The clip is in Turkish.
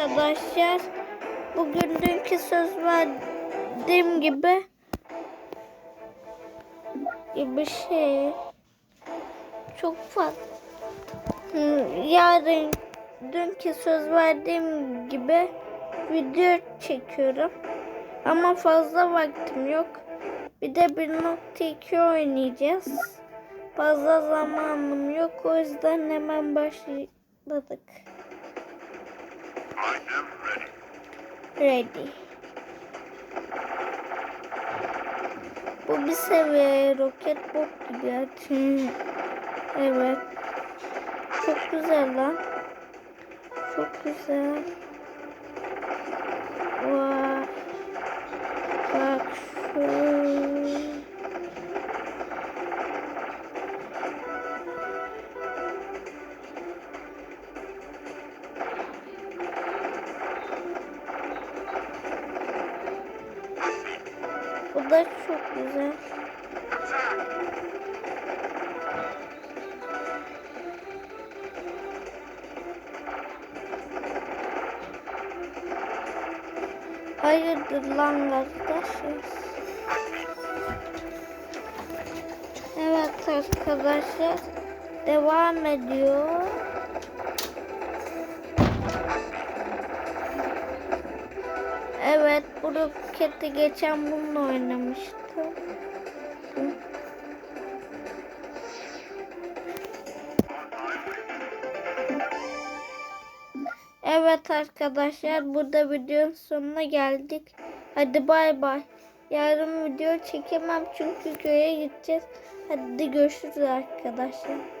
Arkadaşlar bugün dünkü söz verdiğim gibi gibi şey çok fazla yarın dünkü söz verdiğim gibi video çekiyorum. Ama fazla vaktim yok. Bir de 1.2 oynayacağız. Fazla zamanım yok. O yüzden hemen başladık ready. Bu bir seviye roket bot gibi. Evet. Çok güzel lan. Çok güzel. Vay. Bak Bu da çok güzel. Hayırdır lan kardeşiz. Evet arkadaşlar devam ediyor. Evet bu roketi geçen bununla oynamıştım. Evet arkadaşlar burada videonun sonuna geldik. Hadi bay bay. Yarın video çekemem çünkü köye gideceğiz. Hadi görüşürüz arkadaşlar.